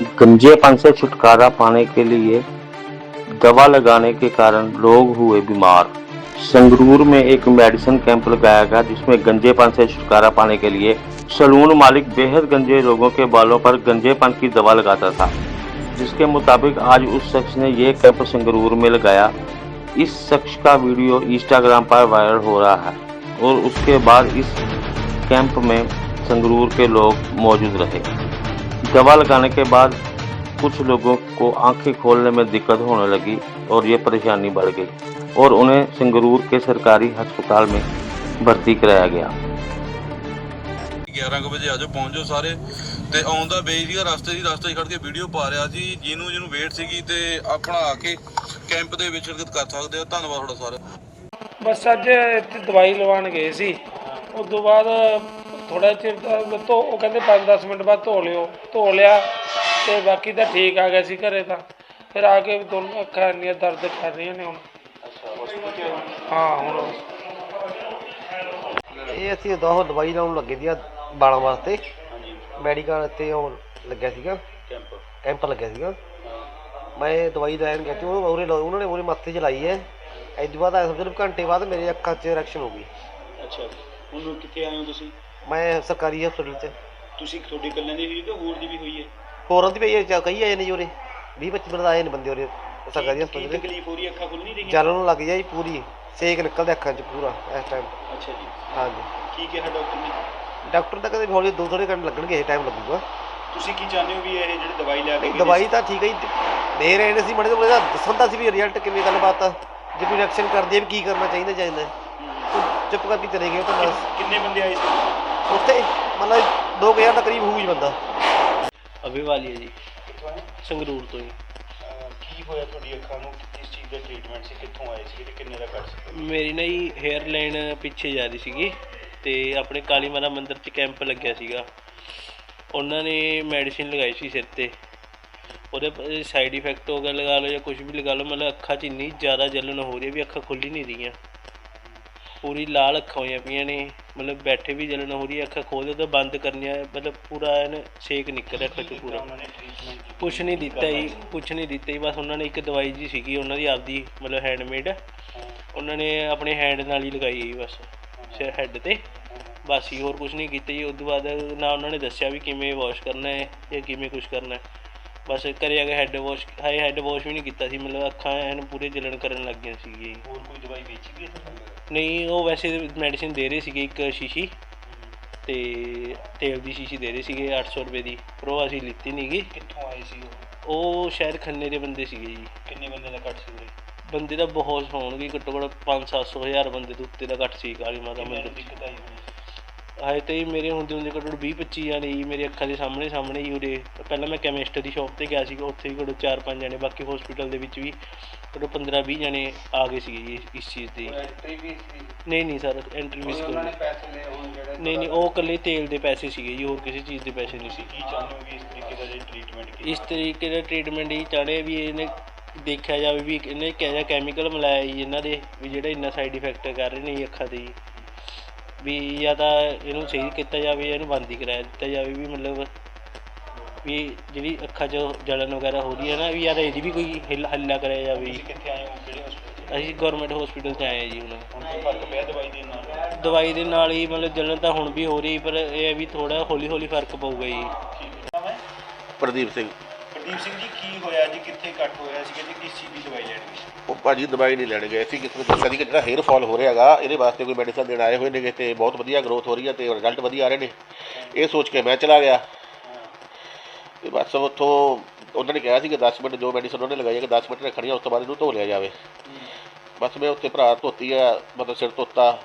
गंजेपन से छुटकारा पाने के लिए दवा लगाने के कारण लोग हुए बीमार। संगरूर में एक मेडिसिन कैंप लगाया गया, जिसमें गंजेपन से छुटकारा पाने के लिए सलून मालिक बेहद गंजे लोगों के बालों पर गंजेपन की दवा लगाता था। जिसके मुताबिक आज उस शख्स ने ये कैंप संगरूर में लगाया। इस शख्स का वीडियो इंस्टाग्राम पर वायरल हो रहा है और उसके बाद इस कैंप में संगरूर के लोग मौजूद रहे। दवा लगाने के बाद कुछ लोगों को आंखें खोलने में दिक्कत होने लगी और ये परेशानी बढ़ गई और उन्हें संगरूर के सरकारी अस्पताल में भर्ती कराया गया 11 ਕੁ ਵਜੇ ਆਜੋ ਪਹੁੰਚ ਜਾਓ ਸਾਰੇ ਤੇ ਆਉਂਦਾ ਬਈ ਸੀਗਾ ਰਸਤੇ ਦੀ ਰਸਤੇ 'ਚ ਖੜ ਕੇ ਵੀਡੀਓ ਪਾ ਰਿਹਾ ਸੀ ਜਿਹਨੂੰ ਜਿਹਨੂੰ ਵੇਟ ਸੀਗੀ ਤੇ ਆਪਣਾ ਆ ਕੇ ਕੈਂਪ ਦੇ ਵਿੱਚ ਸ਼ਿਰਕਤ ਕਰ ਸਕਦੇ ਹੋ ਧੰਨਵਾਦ ਤੁਹਾਡਾ ਸਾਰਾ ਬਸ ਅੱਜ ਇੱਥੇ ਦਵਾਈ ਲਵਾਉਣ ਗਏ ਸੀ ਉਸ ਤੋਂ ਬਾਅਦ ਥੋੜਾ ਚਿਰ ਤਾਂ ਧੋ ਉਹ ਕਹਿੰਦੇ 5-10 ਮਿੰਟ ਬਾਅਦ ਧੋ ਲਿਓ। ਧੋ ਲਿਆ ਤੇ ਬਾਕੀ ਤਾਂ ਠੀਕ ਆ ਗਿਆ ਸੀ ਘਰੇ ਤਾਂ। ਫਿਰ ਆ ਕੇ ਦੋਨੋਂ ਅੱਖਾਂ ਇੰਨੀਆਂ ਦਰਦ ਕਰ ਰਹੀਆਂ ਨੇ ਹੁਣ। ਹਾਂ ਹੁਣ ਇਹ ਅਸੀਂ ਉਦੋਂ ਉਹ ਦਵਾਈ ਲਾਉਣ ਲੱਗੇ ਸੀ ਬਾਲਾਂ ਵਾਸਤੇ। ਮੈਡੀਕਲ ਤੇ ਉਹ ਲੱਗਿਆ ਸੀਗਾ। ਕੈਂਪ ਕੈਂਪ ਲੱਗਿਆ ਸੀਗਾ। ਮੈਂ ਦਵਾਈ ਲੈਣ ਗਿਆ ਤੇ ਉਹ ਉਹਨੇ ਉਹਨਾਂ ਨੇ ਉਹਨੇ ਮੱਥੇ 'ਚ ਲਾਈ ਹੈ। ਤੋਂ ਬਾਅਦ ਸਮਝ ਲਓ ਘੰਟੇ ਬਾਅਦ ਮੇਰੇ ਅੱਖਾਂ 'ਚ ਰਿਐਕਸ਼ਨ ਹੋ ਗਈ। ਅੱਛਾ। ਹੁਣ ਕਿੱਥੇ ਆਏ ਹੋ ਤੁਸੀਂ? ਮੈਂ ਸਰਕਾਰੀ ਹਸਪਤਾਲ 'ਚ। ਤੁਸੀਂ ਤੁਹਾਡੇ ਇਕੱਲਿਆਂ ਦੀ ਹੋਈ ਕਿ ਹੋਰ ਦੀ ਵੀ ਹੋਈ ਹੈ? ਹੋਰਾਂ ਦੀ ਪਈ ਹੈ ਕਈ ਆਏ ਨੇ ਜੀ ਉਰੇ। 20 25 ਬੰਦੇ ਆਏ ਨੇ ਬੰਦੇ ਉਰੇ ਸਰਕਾਰੀ ਕੀ ਹਸਪਤਾਲ 'ਚ ਤਕਲੀਫ ਹੋ ਰਹੀ ਹੈ? ਅੱਖਾਂ ਖੁੱਲ ਨਹੀਂ ਰਹੀਆਂ? ਚੱਲਣ ਨੂੰ ਲੱਗ ਜਾਈ ਪੂਰੀ। ਸੇਕ ਨਿਕਲਦਾ ਅੱਖਾਂ 'ਚ ਪੂਰਾ ਇਸ ਟਾਈਮ ਅੱਛਾ ਜੀ। ਹਾਂਜੀ। ਕੀ ਕਿਹਾ ਡਾਕਟਰ ਨੇ? ਡਾਕਟਰ ਤਾਂ ਕਹਿੰਦੇ ਵੀ ਹੌਲੀ ਦੋ ਥੋੜੇ ਘੰਟੇ ਲੱਗਣਗੇ ਇਹ ਟਾਈਮ ਲੱਗੂਗਾ। ਤੁਸੀਂ ਕੀ ਚਾਹੁੰਦੇ ਹੋ ਵੀ ਇਹ ਜਿਹੜੀ ਦਵਾਈ ਲੈ ਕੇ ਨਹੀਂ ਗਏ ਦਵਾਈ ਤਾਂ ਠੀਕ ਹੈ ਜੀ। ਦੇ ਰਹੇ ਨੇ ਸੀ ਮੜੇ ਤੋਂ ਇਹਦਾ ਦੱਸਣ ਦਾ ਸੀ ਵੀ ਰਿਜ਼ਲਟ ਕਿਵੇਂ ਗੱਲਬਾਤ ਆ। ਜੇ ਕੋਈ ਰਿਐਕਸ਼ਨ ਕਰਦੀ ਹੈ ਵੀ ਕੀ ਕਰਨਾ ਚਾਹੀਦਾ ਚਾਹੀਦਾ ਉਹ ਚੁੱਪ ਕਰਕੇ ਚਲੇ ਗਏ ਉਹ ਤਾਂ ਬਸ। ਕਿੰਨੇ ਬੰਦੇ ਆਏ ਸੀ? ਉੱਥੇ ਮਤਲਬ 2000 ਦਾ ਕਰੀਬ ਹੋਊ ਜੀ ਬੰਦਾ। ਅਭੀ ਵਾਲੀ ਹੈ ਜੀ। ਸੰਗਰੂਰ ਤੋਂ ਹੀ ਕੀ ਹੋਇਆ ਤੁਹਾਡੀ ਅੱਖਾਂ ਨੂੰ? ਕਿਸ ਚੀਜ਼ ਦਾ ਟ੍ਰੀਟਮੈਂਟ ਸੀ? ਕਿੱਥੋਂ ਆਏ ਸੀ? ਤੇ ਕਿੰਨੇ ਦਾ ਕਰ ਸੀ? ਮੇਰੀ ਨਾ ਜੀ ਹੇਅਰ ਲਾਈਨ ਪਿੱਛੇ ਜਾ ਰਹੀ ਸੀਗੀ ਤੇ ਆਪਣੇ ਕਾਲੀ ਮਾਤਾ ਮੰਦਿਰ 'ਚ ਕੈਂਪ ਲੱਗਿਆ ਸੀਗਾ। ਉਹਨਾਂ ਨੇ ਮੈਡੀਸਿਨ ਲਗਾਈ ਸੀ ਸਿਰ ਤੇ। ਉਹਦੇ ਸਾਈਡ ਇਫੈਕਟ ਹੋ ਗਿਆ ਲਗਾ ਲਓ ਜਾਂ ਕੁਝ ਵੀ ਲਗਾ ਲਓ ਮਤਲਬ ਅੱਖਾਂ 'ਚ ਇੰਨੀ ਜ਼ਿਆਦਾ ਜਲਨ ਹੋ ਰਹੀ ਹੈ ਵੀ ਅੱਖਾਂ ਖੁੱਲ ਹੀ ਨਹੀਂ ਰਹੀਆਂ। ਪੂਰੀ ਲਾਲ ਅੱਖਾਂ ਹੋਈਆਂ ਪਈਆਂ ਨੇ। ਮਤਲਬ ਬੈਠੇ ਵੀ ਜਲਨ ਹੋ ਰਹੀ ਹੈ, ਅੱਖਾਂ ਖੋਲ੍ਹਦੇ ਤਾਂ ਬੰਦ ਕਰਨੀਆਂ, ਮਤਲਬ ਪੂਰਾ ਐਨ ਛੇਕ ਨਿਕਲ ਰਿਹਾ ਅੱਖਾਂ 'ਚ ਪੂਰਾ। ਉਹਨਾਂ ਨੇ ਕੁਛ ਨਹੀਂ ਦਿੱਤਾ ਜੀ, ਕੁਛ ਨਹੀਂ ਦਿੱਤਾ ਜੀ, ਬਸ ਉਹਨਾਂ ਨੇ ਇੱਕ ਦਵਾਈ ਜੀ ਸੀਗੀ, ਉਹਨਾਂ ਦੀ ਆਪਦੀ ਮਤਲਬ ਹੈਂਡਮੇਡ ਉਹਨਾਂ ਨੇ ਆਪਣੇ ਹੈਂਡ ਨਾਲ ਹੀ ਲਗਾਈ ਜੀ ਬਸ, ਸਿਰ ਹੈੱਡ ਤੇ। ਬਸ ਹੀ ਹੋਰ ਕੁਛ ਨਹੀਂ ਕੀਤਾ ਜੀ ਉਸ ਤੋਂ ਬਾਅਦ ਨਾ ਉਹਨਾਂ ਨੇ ਦੱਸਿਆ ਵੀ ਕਿਵੇਂ ਵਾਸ਼ ਕਰਨਾ ਹੈ ਜਾਂ ਕਿਵੇਂ ਕੁਛ ਕਰਨਾ ਹੈ। ਬਸ ਘਰੇ ਆ ਕੇ ਹੈੱਡ ਵਾਸ਼ ਹਾਏ ਹੈੱਡ ਵਾਸ਼ ਵੀ ਨਹੀਂ ਕੀਤਾ ਸੀ, ਮਤਲਬ ਅੱਖਾਂ ਐਨ ਪੂਰੇ ਜਲਣ ਕਰਨ ਲੱਗ ਗਈਆਂ ਸੀਗੀਆਂ ਜੀ। ਹੋਰ ਕੋਈ ਦਵਾਈ ਵੇਚੀ ਗਈ ਤੁਹਾਨੂੰ? ਨਹੀਂ ਉਹ ਵੈਸੇ ਮੈਡੀਸਿਨ ਦੇ ਰਹੇ ਸੀਗੇ ਇੱਕ ਸ਼ੀਸ਼ੀ ਤੇ ਤੇਲ ਦੀ ਸ਼ੀਸ਼ੀ ਦੇ ਰਹੇ ਸੀਗੇ 800 ਰੁਪਏ ਦੀ ਪਰ ਉਹ ਅਸੀਂ ਲਿੱਤੀ ਨਹੀਂ ਗੀ। ਕਿੱਥੋਂ ਆਏ ਸੀ ਉਹ? ਉਹ ਸ਼ਾਇਦ ਖੰਨੇ ਦੇ ਬੰਦੇ ਸੀਗੇ ਜੀ। ਕਿੰਨੇ ਬੰਦੇ ਦਾ ਕੱਟ ਸੀ ਉਰੇ? ਬੰਦੇ ਤਾਂ ਬਹੁਤ ਹੋਣਗੇ ਘੱਟੋ ਘੱਟ 5-700 ਹਜ਼ਾਰ ਬੰਦੇ ਤੋਂ ਉੱਤੇ ਦਾ ਘੱਟ ਸੀ ਕਾਲੀ ਮਾਤਾ ਕਿੰਨੇ ਨੂੰ ਮੰਦਿਰ 'ਚ। ਦਿੱਕਤ ਆਈ ਹੋਣੀ? ਹਾਏ ਤੇ ਜੀ ਮੇਰੇ ਹੁੰਦੇ ਹੁੰਦੇ ਘੱਟੋ 20-25 ਜਾਣੇ ਜੀ ਮੇਰੇ ਅੱਖਾਂ ਦੇ ਸਾਹਮਣੇ ਸਾਹਮਣੇ ਹੀ ਉਰੇ। ਪਹਿਲਾਂ ਮੈਂ ਕੈਮਿਸਟ ਦੀ ਸ਼ਾਪ ਤੇ ਗਿਆ ਸੀਗਾ ਉੱਥੇ ਵੀ ਘੱਟੋ 4-5 ਜਾਣੇ ਬਾਕੀ ਹਸਪੀਟਲ ਦੇ ਵਿੱਚ ਵੀ ਘੱਟੋ 15-20 ਜਾਣੇ ਆ ਗਏ ਸੀਗੇ ਜੀ ਇਸ ਚੀਜ਼ ਦੇ ਨਹੀਂ ਨਹੀਂ ਸਰ ਐਂਟਰੀ ਮਿਸ ਕੋਈ ਨਹੀਂ। ਨਹੀਂ ਨਹੀਂ ਉਹ ਇਕੱਲੇ ਤੇਲ ਦੇ ਪੈਸੇ ਸੀਗੇ ਜੀ ਹੋਰ ਕਿਸੇ ਚੀਜ਼ ਦੇ ਪੈਸੇ ਨਹੀਂ ਸੀ। ਕੀ ਚਾਹੁੰਦੇ ਹੋ ਵੀ ਇਸ ਤਰੀਕੇ ਦਾ ਜੇ ਟ੍ਰੀਟਮੈਂਟ ਕੀਤਾ ਇਸ ਤਰੀਕੇ ਦਾ ਟ੍ਰੀਟਮੈਂਟ ਹੀ ਚਾਹਣੇ ਵੀ ਇਹਨੇ ਦੇਖਿਆ ਜਾਵੇ ਵੀ ਇਹਨੇ ਕਿਹੋ ਜਿਹਾ ਕੈਮੀਕਲ ਮਿਲਾਇਆ ਜੀ ਇਹਨਾਂ ਦੇ ਵੀ ਜਿਹੜਾ ਇੰਨਾ ਸਾਈਡ ਇਫੈਕਟ ਕਰ ਰਹੇ ਨੇ ਜੀ ਅੱਖਾਂ ਤੇ ਜੀ। ਵੀ ਜਾਂ ਤਾਂ ਇਹਨੂੰ ਸਹੀ ਕੀਤਾ ਜਾਵੇ ਜਾਂ ਇਹਨੂੰ ਬੰਦ ਹੀ ਕਰਾਇਆ ਦਿੱਤਾ ਜਾਵੇ ਵੀ ਮਤਲਬ ਵੀ ਜਿਹੜੀ ਅੱਖਾਂ 'ਚ ਜਲਨ ਵਗੈਰਾ ਹੋ ਰਹੀ ਹੈ ਨਾ ਵੀ ਜਾਂ ਤਾਂ ਇਹਦੀ ਵੀ ਕੋਈ ਹਿੱਲ ਹੱਲਾ ਕਰਿਆ ਜਾਵੇ ਜੀ। ਤੁਸੀਂ ਕਿੱਥੇ ਆਏ ਹੋ ਕਿਹੜੇ ਹਸਪਤਾਲ ਅਸੀਂ ਗਵਰਨਮੈਂਟ ਹਸਪੀਟਲ 'ਚ ਆਏ ਹਾਂ ਜੀ ਹੁਣ। ਹੁਣ ਕੋਈ ਫ਼ਰਕ ਪਿਆ ਦਵਾਈ ਦੇ ਨਾਲ? ਦਵਾਈ ਦੇ ਨਾਲ ਹੀ ਮਤਲਬ ਜਲਨ ਤਾਂ ਹੁਣ ਵੀ ਹੋ ਰਹੀ ਪਰ ਇਹ ਹੈ ਵੀ ਥੋੜਾ ਹੌਲੀ ਹੌਲੀ ਫ਼ਰਕ ਪਊਗਾ ਜੀ। ਪ੍ਰਦੀਪ ਸਿੰਘ। ਪ੍ਰਦੀਪ ਸਿੰਘ ਜੀ, ਕੀ ਹੋਇਆ ਜੀ? ਕਿੱਥੇ ਕੱਟ ਹੋਇਆ ਸੀ ਕਿ ਕਿਸ ਚੀਜ਼ ਦੀ ਦਵਾਈ ਲੈਣੀ ਸੀ? ਉਹ ਭਾਜੀ ਦਵਾਈ ਨਹੀਂ ਲੈਣ ਗਏ। ਸੀ ਕਿਸੇ ਨੇ ਦੱਸਿਆ ਸੀ ਕਿ ਜਿਹੜਾ ਹੇਅਰ ਫਾਲ ਹੋ ਰਿਹਾ ਹੈਗਾ, ਇਹਦੇ ਵਾਸਤੇ ਕੋਈ ਮੈਡੀਸਨ ਦੇਣ ਆਏ ਹੋਏ ਨੇਗੇ ਤੇ ਬਹੁਤ ਵਧੀਆ ਗਰੋਥ ਹੋ ਰਹੀ ਹੈ ਤੇ ਰਿਜ਼ਲਟ ਵਧੀਆ ਆ ਰਹੇ ਨੇ। ਇਹ ਸੋਚ ਕੇ ਮੈਂ ਚਲਾ ਗਿਆ। ਤੇ ਬਸ ਉੱਥੋਂ ਉਹਨਾਂ ਨੇ ਕਿਹਾ ਸੀ ਕਿ 10 ਮਿੰਟ ਜੋ ਮੈਡੀਸਨ ਉਹਨੇ ਲਗਾਈ ਹੈ ਕਿ 10 ਮਿੰਟ ਰੱਖਣੀ ਆ ਉਸ ਤੋਂ ਬਾਅਦ ਇਹਨੂੰ ਧੋ ਲਿਆ ਜਾਵੇ। ਬਸ ਮੈਂ ਉੱਥੇ ਭਰਾ ਧੋਤੀ ਆ ਮਤਲਬ ਸਿਰ ਧੋਤਾ।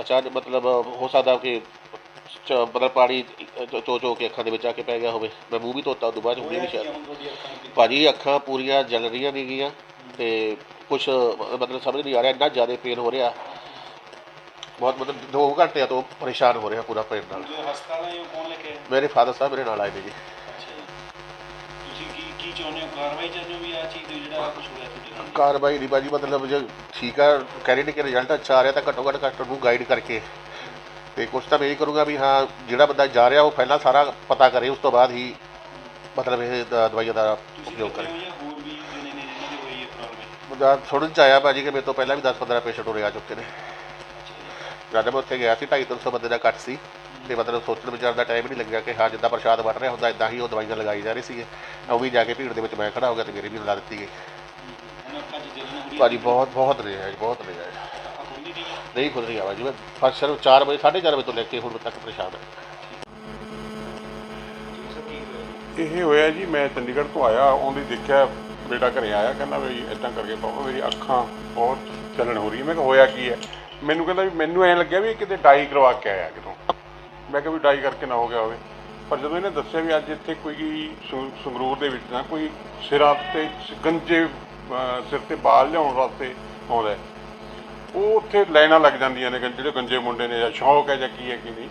ਅਚਾਨਕ ਮਤਲਬ ਹੋ ਸਕਦਾ ਕਿ ਮਤਲਬ ਪਾਣੀ ਚੋ ਚੋ ਕੇ ਅੱਖਾਂ ਦੇ ਵਿੱਚ ਆ ਕੇ ਪੈ ਗਿਆ ਹੋਵੇ। ਮੈਂ ਮੂੰਹ ਵੀ ਧੋਤਾ ਉਦੋਂ ਬਾਅਦ ਹੁਣੇ ਵੀ ਸ਼ਾਇਦ। ਭਾਜੀ ਅੱਖਾਂ ਪੂਰੀਆਂ ਜਲ ਰਹੀਆਂ ਨੇਗੀਆਂ ਤੇ ਕੁਝ ਮਤਲਬ ਸਮਝ ਨਹੀਂ ਆ ਰਿਹਾ ਇੰਨਾ ਜ਼ਿਆਦਾ ਪੇਨ ਹੋ ਰਿਹਾ। ਬਹੁਤ ਮਤਲਬ 2 ਘੰਟਿਆਂ ਤੋਂ ਪਰੇਸ਼ਾਨ ਹੋ ਰਿਹਾ ਪੂਰਾ ਪੇਨ ਨਾਲ। ਜੋ ਹਸਪਤਾਲ ਆਏ ਹੋ ਕੌਣ ਲੈ ਕੇ ਆਏ? ਮੇਰੇ ਫਾਦਰ ਸਾਹਿਬ ਮੇਰੇ ਨਾਲ ਆਏ ਨੇ ਜੀ। ਅੱਛਾ ਜੀ। ਤੁਸੀਂ ਕੀ ਕੀ ਚਾਹੁੰਦੇ ਹੋ? ਕਾਰਵਾਈ ਚਾਹੁੰਦੇ ਹੋ ਵੀ ਆ ਚੀਜ਼ ਦੇ ਜਿਹੜਾ ਕੁਝ ਹੋਇਆ ਤੁਹਾਡੇ ਨਾਲ? ਕਾਰਵਾਈ ਨਹੀਂ ਭਾਜੀ ਮਤਲਬ ਜੇ ਠੀਕ ਆ ਕਹਿ ਰਹੇ ਨੇ ਕਿ ਰਿਜ਼ਲਟ ਅੱਛਾ ਆ ਰਿਹਾ ਤਾਂ ਘੱਟੋ ਘੱਟ ਘੱਟ ਨੂੰ ਗਾਈਡ ਕਰਕੇ ਤੇ ਕੁਛ ਤਾਂ ਮੈਂ ਇਹ ਕਰੂੰਗਾ ਵੀ ਹਾਂ ਜਿਹੜਾ ਬੰਦਾ ਜਾ ਰਿਹਾ ਉਹ ਪਹਿਲਾਂ ਸਾਰਾ ਪਤਾ ਕਰੇ ਉਸ ਤੋਂ ਬਾਅਦ ਹੀ ਮਤਲਬ ਇਹ ਦ- ਦਵਾਈਆਂ ਦਾ ਉਪਯੋਗ ਕਰੇ। ਹੋ ਜਾਂ ਹੋਰ ਵੀ ਜਣੇ ਨੇ ਜਿਨ੍ਹਾਂ ਦੀ ਹੋਈ ਹੈ ਪ੍ਰੋਬਲਮ ਮੁੰਡਾ ਥੋੜ੍ਹੇ ਚ ਆਇਆ ਭਾਜੀ ਕਿ ਮੇਰੇ ਤੋਂ ਪਹਿਲਾਂ ਵੀ 10-15 ਪੇਸ਼ੈਂਟ ਉਰੇ ਆ ਚੁੱਕੇ ਨੇ। ਜਦ ਮੈਂ ਉੱਥੇ ਗਿਆ ਸੀ 250 ਬੰਦੇ ਦਾ ਕੱਟ ਸੀ ਤੇ ਮਤਲਬ ਸੋਚਣ ਵਿਚਾਰ ਦਾ ਟਾਈਮ ਨਹੀਂ ਲੱਗਿਆ ਕਿ ਹਾਂ ਜਿੱਦਾਂ ਪ੍ਰਸ਼ਾਦ ਵੰਡ ਰਿਹਾ ਹੁੰਦਾ ਇਦਾਂ ਹੀ ਉਹ ਦਵਾਈਆਂ ਲਗਾਈ ਜਾ ਰਹੀ ਸੀਗੇ ਉਹ ਵੀ ਜਾ ਕੇ ਭੀੜ ਦੇ ਵਿੱਚ ਮੈਂ ਖੜਾ ਹੋ ਗਿਆ ਤੇ ਮੇਰੀ ਵੀ ਲਾ ਦਿੱਤੀ ਗਈ। ਹੋ ਰਹੀ ਹੈ ਭਾਜੀ ਬਹੁਤ ਬਹੁਤ ਰਿਹਾ ਜੀ ਬਹੁਤ ਰਿਹਾ ਜੀ। ਖੁੱਲ ਨਹੀਂ ਰਹੀਆਂ ਨਹੀਂ ਖੁੱਲ ਰਹੀ ਆਵਾਜ਼ ਮੈਂ ਫਸਟ ਸਿਰਫ 4 ਵਜੇ 4:30 ਵਜੇ ਤੋਂ ਲੈ ਕੇ ਹੁਣ ਤੱਕ ਪਰੇਸ਼ਾਨ ਹੈ। ਇਹ ਹੋਇਆ ਜੀ, ਮੈਂ ਚੰਡੀਗੜ੍ਹ ਤੋਂ ਆਇਆ ਆਉਂਦੀ ਦੇਖਿਆ ਬੇਟਾ ਘਰੇ ਆਇਆ, ਕਹਿੰਦਾ ਵੀ ਇਦਾਂ ਕਰਕੇ ਪਾਪਾ ਮੇਰੀ ਅੱਖਾਂ ਬਹੁਤ ਚੱਲਣ ਹੋ ਰਹੀ ਹੈ ਮੈਂ ਕਿਹਾ, ਹੋਇਆ ਕੀ ਹੈ? ਮੈਨੂੰ ਕਹਿੰਦਾ ਵੀ ਮੈਨੂੰ ਐਂ ਲੱਗਿਆ ਵੀ ਕਿਤੇ ਡਾਈ ਕਰਵਾ ਕੇ ਆਇਆ ਕਿਤੋਂ। ਮੈਂ ਕਿਹਾ ਵੀ ਡਾਈ ਕਰਕੇ ਨਾ ਹੋ ਗਿਆ ਹੋਵੇ। ਪਰ ਜਦੋਂ ਇਹਨੇ ਦੱਸਿਆ ਵੀ ਅੱਜ ਇੱਥੇ ਕੋਈ ਸੰਗਰੂਰ ਦੇ ਵਿੱਚ ਨਾ ਕੋਈ ਸਿਰਾਂ ਤੇ, ਗੰਜੇ ਸਿਰ ਤੇ ਬਾਲ ਲਿਆਉਣ ਵਾਸਤੇ ਆਉਂਦਾ ਉਹ ਉੱਥੇ ਲਾਈਨਾਂ ਲੱਗ ਜਾਂਦੀਆਂ ਨੇ ਗੰ- ਜਿਹੜੇ ਗੰਜੇ ਮੁੰਡੇ ਨੇ ਜਾਂ ਸ਼ੌਕ ਹੈ ਜਾਂ ਕੀ ਹੈ ਕੀ ਨਹੀਂ।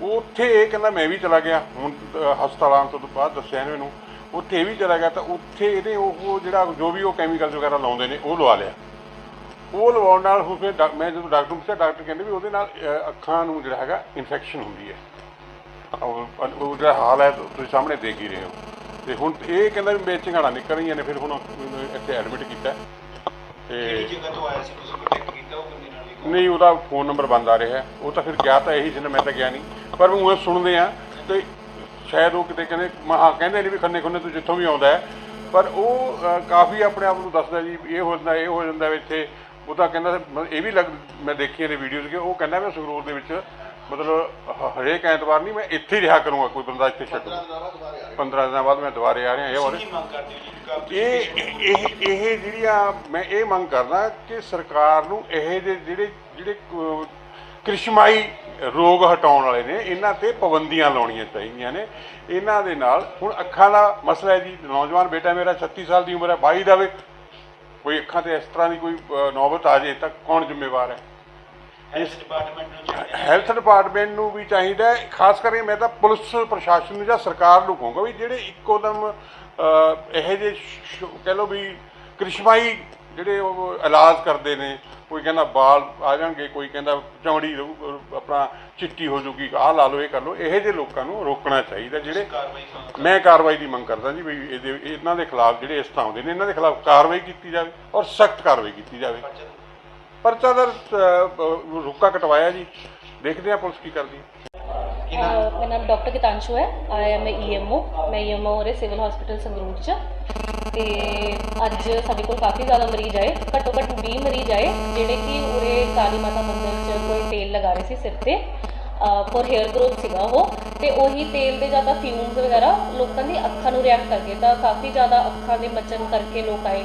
ਉਹ ਉੱਥੇ ਇਹ ਕਹਿੰਦਾ ਮੈਂ ਵੀ ਚਲਾ ਗਿਆ। ਹੁਣ ਹਸਪਤਾਲਾਂ ਤੋਂ ਬਾਅਦ ਦੱਸਿਆ ਇਹਨੇ ਮੈਨੂੰ। ਉੱਥੇ ਇਹ ਵੀ ਚਲਾ ਗਿਆ ਤਾਂ ਉੱਥੇ ਇਹਨੇ ਉਹ ਜਿਹੜਾ ਜੋ ਵੀ ਉਹ ਕੈਮੀਕਲਸ ਵਗੈਰਾ ਲਾਉਂਦੇ ਨੇ, ਉਹ ਲਵਾ ਲਿਆ। ਉਹ ਲਵਾਉਣ ਨਾਲ ਹੁਣ ਫਿਰ ਡਾ- ਮੈਂ ਜਦੋਂ ਡਾਕਟਰ ਨੂੰ ਪੁੱਛਿਆ, ਡਾਕਟਰ ਕਹਿੰਦੇ ਵੀ ਉਹਦੇ ਨਾਲ ਅੱਖਾਂ ਨੂੰ ਜਿਹੜਾ ਹੈਗਾ ਇਨਫੈਕਸ਼ਨ ਹੁੰਦੀ ਹੈ। ਉਹ ਜਿਹੜਾ ਹਾਲ ਹੈ, ਤੁਸੀਂ ਸਾਹਮਣੇ ਦੇਖ ਹੀ ਰਹੇ ਹੋ। ਤੇ ਹੁਣ ਇਹ ਕਹਿੰਦਾ ਵੀ ਮੇਰੇ ਝੰਗਾਣਾ ਨਿਕਲ ਰਹੀਆਂ ਨੇ, ਫਿਰ ਹੁਣ ਇੱਥੇ ਐਡਮਿਟ ਕੀਤਾ। ਤੇ ਕਿਹੜੀ ਜਗ੍ਹਾ ਤੋਂ ਆਇਆ ਸੀ ਤੁਸੀਂ ਕੰਟੈਕਟ ਕੀਤਾ ਉਹ ਬੰਦੇ ਨਾਲ ਵੀ ਨਹੀਂ, ਉਹਦਾ ਫੋਨ ਨੰਬਰ ਬੰਦ ਆ ਰਿਹਾ। ਉਹ ਤਾਂ ਫਿਰ ਗਿਆ ਤਾਂ ਇਹੀ ਸੀ ਨਾ ਮੈਂ ਤਾਂ ਗਿਆ ਨਹੀਂ। ਪਰ ਉਹ ਸੁਣਦੇ ਆ ਤੇ ਸ਼ਾਇਦ ਉਹ ਕਿਤੇ ਕਹਿੰਦੇ ਮਹਾ ਕਹਿੰਦੇ ਨਹੀਂ ਵੀ ਖੰਨੇ ਖੁੰਨੇ ਤੂੰ ਜਿੱਥੋਂ ਵੀ ਆਉਂਦਾ ਹੈ। ਪਰ ਉਹ ਕਾਫੀ ਆਪਣੇ ਆਪ ਨੂੰ ਦੱਸਦਾ ਜੀ ਇਹ ਹੋ ਜਾਂਦਾ, ਇਹ ਹੋ ਜਾਂਦਾ ਇੱਥੇ। ਉਹ ਤਾਂ ਕਹਿੰਦਾ ਮਤਲਬ ਇਹ ਵੀ ਲੱਗ, ਮੈਂ ਦੇਖੀਆਂ ਨੇ ਵੀਡੀਓਜ਼ ਕਿ ਉਹ ਕਹਿੰਦਾ ਮੈਂ ਸੰਗਰੂਰ ਦੇ ਵਿੱਚ, ਮਤਲਬ ਹਰੇਕ ਐਤਵਾਰ ਨਹੀਂ ਮੈਂ ਇੱਥੇ ਹੀ ਰਿਹਾ ਕਰੂੰਗਾ ਕੋਈ ਬੰਦਾ ਇੱਥੇ ਛੱਡੂ 15 ਦਿਨਾਂ ਬਾਅਦ ਮੈਂ ਦੁਬਾਰੇ ਆ ਰਿਹਾ ਇਹ ਔਰ ਕੀ ਮੰਗ ਕਰਦੇ ਹੋ ਜੀ ਕਿ ਇਹ ਇਹ ਇਹ ਜਿਹੜੀਆਂ ਮੈਂ ਇਹ ਮੰਗ ਕਰਦਾ ਕਿ ਸਰਕਾਰ ਨੂੰ ਇਹ ਜਿਹੇ ਜਿਹੜੇ ਜਿਹੜੇ ਕ- ਕ੍ਰਿਸ਼ਮਾਈ ਰੋਗ ਹਟਾਉਣ ਵਾਲੇ ਨੇ ਇਹਨਾਂ ਤੇ ਪਾਬੰਦੀਆਂ ਲਾਉਣੀਆਂ ਚਾਹੀਦੀਆਂ ਨੇ। ਇਹਨਾਂ ਦੇ ਨਾਲ ਹੁਣ ਅੱਖਾਂ ਦਾ ਮਸਲਾ ਹੈ ਜੀ ਨੌਜਵਾਨ ਬੇਟਾ ਮੇਰਾ 36 ਸਾਲ ਦੀ ਉਮਰ ਹੈ 22 ਦਾ ਵੇ। ਕੋਈ ਅੱਖਾਂ ਤੇ ਇਸ ਤਰ੍ਹਾਂ ਦੀ ਕੋਈ ਅ, ਨੌਬਤ ਆ ਜੇ ਤਾਂ ਕੌਣ ਜ਼ਿੰਮੇਵਾਰ ਹੈ? ਹੈਲਥ ਡਿਪਾਰਟਮੈਂਟ ਨੂੰ ਚਾਹੀਦਾ। ਹੈਲਥ ਡਿਪਾਰਟਮੈਂਟ ਨੂੰ ਵੀ ਚਾਹੀਦਾ ਹੈ। ਖਾਸ ਕਰਕੇ ਮੈਂ ਤਾਂ ਪੁਲਿਸ ਪ੍ਰਸ਼ਾਸਨ ਨੂੰ ਜਾਂ ਸਰਕਾਰ ਨੂੰ ਕਹੂੰਗਾ ਵੀ ਜਿਹੜੇ ਇੱਕੋ ਦਮ ਇਹੋ ਜਿਹੇ ਸ਼- ਕਹਿ ਲਓ ਵੀ ਕ੍ਰਿਸ਼ਮਾਈ ਜਿਹੜੇ ਉਹ ਇਲਾਜ ਕਰਦੇ ਨੇ ਕੋਈ ਕਹਿੰਦਾ ਬਾਲ ਆ ਜਾਣਗੇ ਕੋਈ ਕਹਿੰਦਾ ਚਮੜੀ ਆਪਣਾ ਚਿੱਟੀ ਹੋ ਜੂਗੀ ਆਹ ਲਾ ਲਓ ਇਹ ਕਰ ਲਓ ਇਹੋ ਜਿਹੇ ਲੋਕਾਂ ਨੂੰ ਰੋਕਣਾ ਚਾਹੀਦਾ ਜਿਹੜੇ ਮੈਂ ਕਾਰਵਾਈ ਦੀ ਮੰਗ ਕਰਦਾ ਜੀ ਵੀ ਇਹਦੇ ਇਹਨਾਂ ਦੇ ਖਿਲਾਫ ਜਿਹੜੇ ਇਸ ਤਰ੍ਹਾਂ ਆਉਂਦੇ ਨੇ ਇਹਨਾਂ ਦੇ ਖਿਲਾਫ ਕਾਰਵਾਈ ਕੀਤੀ ਜਾਵੇ ਔਰ ਸਖਤ ਕਾਰਵਾਈ ਕੀਤੀ ਜਾਵੇ। ਪਰਚਾ ਦਾ ਰੁਕਾ ਕਟਵਾਇਆ ਜੀ। ਦੇਖਦੇ ਆ ਪੁਲਿਸ ਕੀ ਕਰਦੀ ਮੇਰਾ ਨਾਮ ਡਾਕਟਰ ਗਿਤਾਂਸ਼ੂ ਹੈ। ਆਈ ਐਮ ਈਐਮਓ ਮੈਂ ਈਐਮਓ ਉਰੇ ਸਿਵਲ ਹਸਪੀਟਲ ਸੰਗਰੂਰ ਚ ਤੇ ਅੱਜ ਸਾਡੇ ਕੋਲ ਕਾਫੀ ਜ਼ਿਆਦਾ ਮਰੀਜ਼ ਆਏ। ਘੱਟੋ ਘੱਟ 20 ਮਰੀਜ਼ ਆਏ, ਜਿਹੜੇ ਕਿ ਉਰੇ ਕਾਲੀ ਮਾਤਾ ਮੰਦਿਰ ਚ ਕੋਈ ਤੇਲ ਲਗਾ ਰਹੇ ਸੀ ਸਿਰ ਤੇ। ਫੋਰ ਹੇਅਰ ਗਰੋਥ ਸੀਗਾ ਉਹ। ਤੇ ਉਹੀ ਤੇਲ ਦੇ ਜ਼ਿਆਦਾ ਫਿਊਮਸ ਵਗੈਰਾ ਲੋਕਾਂ ਦੀ ਅੱਖਾਂ ਨੂੰ ਰਿਐਕਟ ਕਰ ਤਾਂ ਕਾਫੀ ਜ਼ਿਆਦਾ ਅੱਖਾਂ ਦੇ ਮਚਨ ਕਰਕੇ ਲੋਕ ਆਏ।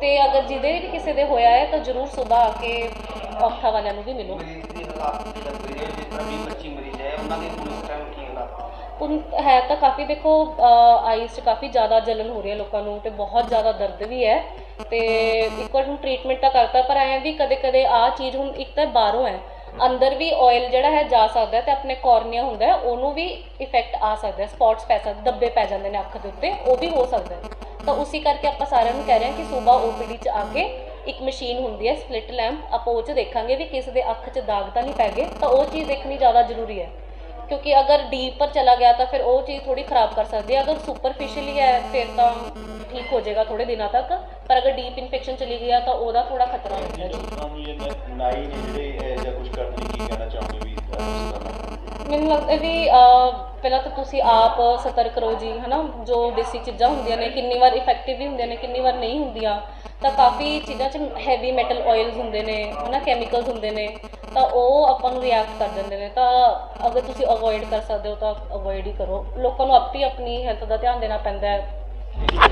ਤੇ ਅਗਰ ਜਿਹਦੇ ਵੀ ਕਿਸੇ ਦੇ ਹੋਇਆ ਹੈ, ਤਾਂ ਜ਼ਰੂਰ ਸਵੇਰ ਆ ਕੇ ਔਖਾ ਵਾਲਿਆਂ ਨੂੰ ਵੀ ਮਿਲੋ। ਉਨ ਹੈ ਤਾਂ ਕਾਫੀ ਦੇਖੋ ਆਈਜ਼ 'ਚ ਕਾਫੀ ਜ਼ਿਆਦਾ ਜਲਨ ਹੋ ਰਹੀ ਹੈ ਲੋਕਾਂ ਨੂੰ ਤੇ ਬਹੁਤ ਜ਼ਿਆਦਾ ਦਰਦ ਵੀ ਹੈ। ਤੇ ਇੱਕ ਵਾਰ ਹੁਣ ਟ੍ਰੀਟਮੈਂਟ ਤਾਂ ਕਰਤਾ, ਪਰ ਐਂ ਵੀ ਕਦੇ ਕਦੇ ਆ ਚੀਜ਼ ਹੁਣ ਇੱਕ ਤਾਂ ਬਾਹਰੋਂ ਹੈ। ਅੰਦਰ ਵੀ ਆਇਲ ਜਿਹੜਾ ਹੈ ਜਾ ਸਕਦਾ ਹੈ ਤੇ ਆਪਣੇ ਕੋਰਨੀਆ ਹੁੰਦਾ ਉਹਨੂੰ ਵੀ ਇਫੈਕਟ ਆ ਸਕਦਾ ਹੈ। ਸਪੌਟਸ ਪੈ ਸਕਦੇ, ਦੱਬੇ ਪੈ ਜਾਂਦੇ ਨੇ ਅੱਖ ਦੇ ਉੱਤੇ, ਉਹ ਵੀ ਹੋ ਸਕਦਾ ਤਾਂ ਉਸੇ ਕਰਕੇ ਆਪਾਂ ਸਾਰਿਆਂ ਨੂੰ ਕਹਿ ਰਹੇ ਹਾਂ ਕਿ ਸਵੇਰ ਓਪੀਡੀ 'ਚ ਆ ਕੇ ਇੱਕ ਮਸ਼ੀਨ ਹੁੰਦੀ ਹੈ ਸਪਲਿਟ ਲੈਂਪ। ਆਪਾਂ ਉਹ 'ਚ ਦੇਖਾਂਗੇ ਵੀ ਕਿਸੇ ਦੇ ਅੱਖ 'ਚ ਦਾਗ ਤਾਂ ਨਹੀਂ ਪੈ ਗਏ। ਤਾਂ ਉਹ ਚੀਜ਼ ਦੇਖਣੀ ਜ਼ਿਆਦਾ ਜ਼ਰੂਰੀ ਹੈ। ਕਿਉਂਕਿ ਅਗਰ ਡੀਪ ਪਰ ਚਲਾ ਗਿਆ ਤਾਂ ਫਿਰ ਉਹ ਚੀਜ਼ ਥੋੜੀ ਖਰਾਬ ਕਰ ਸਕਦੀ ਹੈ। ਅਗਰ ਸੁਪਰਫਿਸ਼ੀਅਲੀ ਹੈ ਫਿਰ ਤਾਂ ਠੀਕ ਹੋ ਜਾਏਗਾ ਥੋੜੇ ਦਿਨਾਂ ਤੱਕ। ਪਰ ਅਗਰ ਡੀਪ ਇਨਫੈਕਸ਼ਨ ਚਲੀ ਗਿਆ ਤਾਂ ਉਹਦਾ ਥੋੜਾ ਖਤਰਾ ਹੁੰਦਾ ਹੈ। ਨਾਈ ਨੇ ਜਿਹੜੇ ਇਹ ਜਾਂ ਕੁਝ ਕਰਦੇ ਨੇ ਕੀ ਕਹਿਣਾ ਚਾਹੁੰਦੇ ਵੀ ਮੈਨੂੰ ਲੱਗਦਾ ਵੀ ਪਹਿਲਾਂ ਤਾਂ ਤੁਸੀਂ ਆਪ ਸਤਰਕ ਰਹੋ ਜੀ, ਹਨਾ? ਜੋ ਬੇਸਿਕ ਚੀਜ਼ਾਂ ਹੁੰਦੀਆਂ ਨੇ, ਕਿੰਨੀ ਵਾਰ ਇਫੈਕਟਿਵ ਵੀ ਹੁੰਦੀਆਂ ਨੇ, ਕਿੰਨੀ ਵਾਰ ਨਹੀਂ ਹੁੰਦੀਆਂ, ਤਾਂ ਕਾਫੀ ਚੀਜ਼ਾਂ 'ਚ ਹੈਵੀ ਮੈਟਲ ਆਇਲਸ ਹੁੰਦੇ ਨੇ, ਹਨਾ? ਕੈਮੀਕਲਸ ਹੁੰਦੇ ਨੇ, ਤਾਂ ਉਹ ਆਪਾਂ ਨੂੰ ਰਿਐਕਟ ਕਰ ਦਿੰਦੇ ਨੇ। ਤਾਂ ਅਗਰ ਤੁਸੀਂ ਅਵੋਇਡ ਕਰ ਸਕਦੇ ਹੋ, ਤਾਂ ਅਵੋਇਡ ਹੀ ਕਰੋ। ਲੋਕਾਂ ਨੂੰ ਆਪੇ ਆਪਣੀ ਹੈਲਥ ਦਾ ਧਿਆਨ ਦੇਣਾ ਪੈਂਦਾ ਹੈ।